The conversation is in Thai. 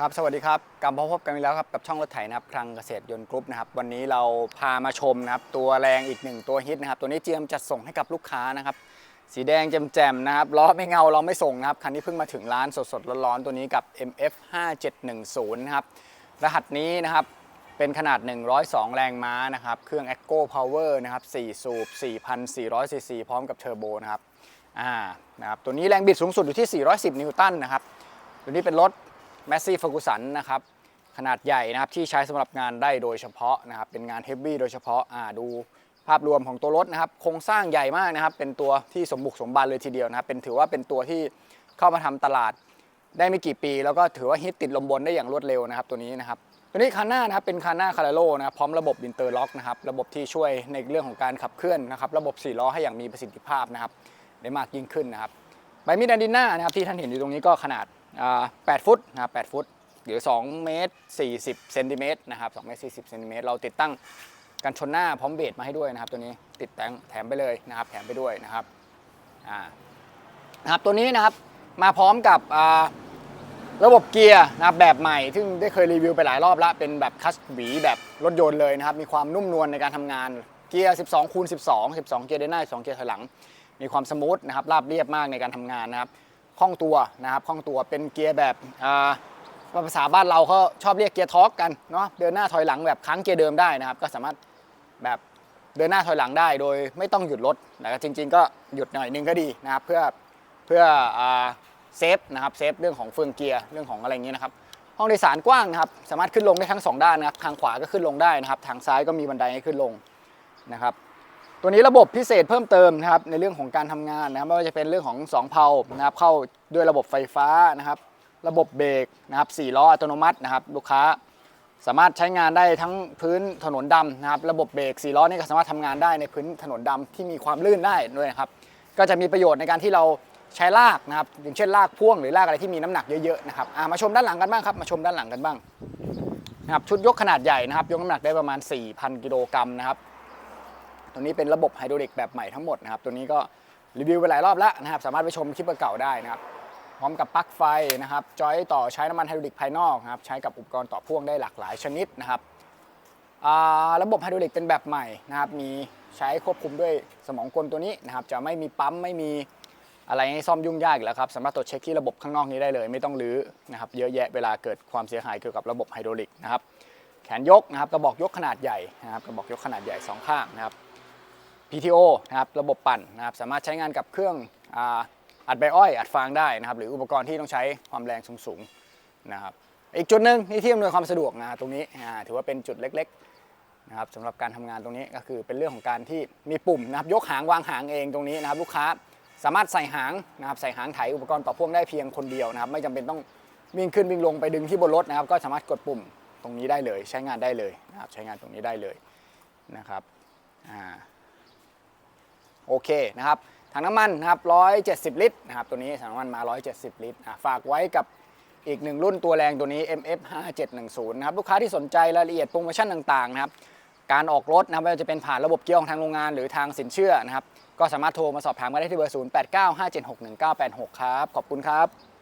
ครับ สวัสดีครับ กลับมาพบกันอีกแล้วครับ กับช่องรถไถนะครับคลังเกษตรยนต์กรุ๊ปนะครับ วันนี้เราพามาชมนะครับ ตัวแรงอีกหนึ่งตัวฮิตนะครับ ตัวนี้เจียมจัดส่งให้กับลูกค้านะครับ สีแดงแจ่มๆนะครับ ล้อไม่เงาเราไม่ส่งนะครับ คันนี้เพิ่งมาถึงร้านสดๆร้อนๆตัวนี้กับ MF 5710นะครับ รหัสนี้นะครับ เป็นขนาด 102 แรงม้านะครับ เครื่อง Echo Power นะครับ 4 สูบ 4,400 ซีซี พร้อมกับเทอร์โบนะครับ อ่า นะครับ ตัวนี้แรงบิดสูงสุดอยู่ที่ 410 นิวตันนะครับ ตัวนี้เป็นรถ แมสซี่ฟ r กูสันนะครับขนาดใหญ่นะครับที่ใช้สำหรับงานได้โดยเฉพาะนะครับเป็นงานเฮฟวี่โดยเฉพาะอ่าดูภาพรวมของตัวรถนะครับโครงสร้างใหญ่มากนะครับ เป็นตัวที่สมบุกสมบันเลยทีเดียวนะครับ เป็นถือว่าเป็นตัวที่เข้ามาทำตลาดได้ไม่กี่ปี แล้วก็ถือว่าฮิตติดลมบนได้อย่างรวดเร็วนะครับตัวนี้นะครับตัวนี้คันหน้านะครับเป็นคันหน้าคาร์โลนะครับพร้อมระบบอินเตอร์ล็อกนะครับระบบที่ช่วยในเรื่องของการขับเคลื่อนนะครับระบบ4ล้อให้อย่างมีประสิทธิภาพนะครับได้มากยิ่งขึ้นนะครับใบมีดอันดินหน้านะครับที่ท่านเห็นอยู่ตรงนี้ก็ขนาด 8 ฟุตนะครับ8ฟุตหรือ2เมตร40เซนติเมตรนะครับ2เมตร40เซนติเมตรเราติดตั้งกันชนหน้าพร้อมเบรมาให้ด้วยนะครับ ตัวนี้ติดแต่งแถมไปเลยนะครับ แถมไปด้วยนะครับอ่านะครับตัวนี้นะครับมาพร้อมกับอ่าระบบเกียร์นะครับแบบใหม่ ซึ่งได้เคยรีวิวไปหลายรอบแล้ว เป็นแบบคัสหวีแบบรถยนต์เลยนะครับ มีความนุ่มนวลในการทำงาน เกียร์ 12คูณ12 12 เกียร์เดินหน้า12เกียร์ถอยหลัง มีความสมูทนะครับ ราบเรียบมากในการทำงานนะครับ คล่องตัวนะครับคล่องตัวเป็นเกียร์แบบภาษาบ้านเราเขาชอบเรียกเกียร์ทอร์กกันเนาะเดินหน้าถอยหลังแบบค้างเกียร์เดิมได้นะครับ ก็สามารถแบบเดินหน้าถอยหลังได้โดยไม่ต้องหยุดรถแต่จริง ๆ ก็หยุดหน่อยนึงก็ดีนะครับ เพื่อเพื่อเซฟนะครับเซฟเรื่องของเฟืองเกียร์เรื่องของอะไรอย่างนี้นะครับ ห้องโดยสารกว้างนะครับ สามารถขึ้นลงได้ทั้งสองด้านนะครับ ทางขวาก็ขึ้นลงได้นะครับ ทางซ้ายก็มีบันไดให้ขึ้นลงนะครับ ตัวนี้ระบบพิเศษเพิ่มเติมนะครับในเรื่องของการทำงานนะครับไม่ว่าจะเป็นเรื่องของ2เพานะครับเข้าด้วยระบบไฟฟ้านะครับ ระบบเบรกนะครับ4ล้ออัตโนมัตินะครับ ลูกค้าสามารถใช้งานได้ทั้งพื้นถนนดำนะครับ ระบบเบรก4ล้อนี่ก็สามารถทำงานได้ในพื้นถนนดำที่มีความลื่นได้ด้วยนะครับ ก็จะมีประโยชน์ในการที่เราใช้ลากนะครับอย่างเช่นลากพ่วงหรือลากอะไรที่มีน้ำหนักเยอะๆนะครับมาชมด้านหลังกันบ้างครับมาชมด้านหลังกันบ้างนะครับชุดยกขนาดใหญ่นะครับ ยกน้ำหนักได้ประมาณ 4,000 กิโลกรัมนะครับ ตัวนี้เป็นระบบไฮดรอลิกแบบใหม่ทั้งหมดนะครับ ตัวนี้ก็รีวิวไปหลายรอบแล้วนะครับ สามารถไปชมคลิปเก่าได้นะครับ พร้อมกับปลั๊กไฟนะครับ จอยต่อใช้น้ำมันไฮดรอลิกภายนอกนะครับ ใช้กับอุปกรณ์ต่อพ่วงได้หลากหลายชนิดนะครับระบบไฮดรอลิกเป็นแบบใหม่นะครับ มีใช้ควบคุมด้วยสมองกลตัวนี้นะครับ จะไม่มีปั๊มไม่มีอะไรให้ซ่อมยุ่งยากอีกแล้วครับสามารถตรวจเช็คที่ระบบข้างนอกนี้ได้เลย ไม่ต้องรื้อนะครับ เยอะแยะเวลาเกิดความเสียหายเกี่ยวกับระบบไฮดรอลิกนะครับ แขนยกนะครับกระบอกยกขนาดใหญ่นะครับกระบอกยกขนาดใหญ่สองข้างนะครับ PTO นะครับระบบปั่นนะครับสามารถใช้งานกับเครื่องอ,อัดใบอ้อย อัดฟางได้นะครับหรืออุปกรณ์ที่ต้องใช้ความแรงสูงๆนะครับอีกจุดหนึ่งที่ที่อำนวยความสะดวกนะตรงนี้ถือว่าเป็นจุดเล็กๆนะครับสำหรับการทำงานตรงนี้ก็คือเป็นเรื่องของการที่มีปุ่มนะครับยกหางวางหางเองตรงนี้นะครับลูกค้าสามารถใส่หางนะครับใส่หางไถอุปกรณ์ต่อพ่วงได้เพียงคนเดียวนะครับไม่จำเป็นต้องวิ่งขึ้นวิ่งลงไปดึงที่บนรถนะครับก็สามารถกดปุ่มตรงนี้ได้เลย ใช้งานได้เลยนะครับใช้งานตรงนี้ได้เลยนะครับอ่า โอเคนะครับถังน้ำมันนะครับ 170 ลิตรนะครับตัวนี้ถังน้ำมันมา 170 ลิตรอะฝากไว้กับอีกหนึ่งรุ่นตัวแรงตัวนี้ MF 5710นะครับลูกค้าที่สนใจรายละเอียดโปรโมชั่นต่างๆนะครับการออกรถนะครับไม่ว่าจะเป็นผ่านระบบเกียร์ของทางโรงงานหรือทางสินเชื่อนะครับก็สามารถโทรมาสอบถามกันได้ที่เบอร์ 0895761986 ครับ ขอบคุณครับ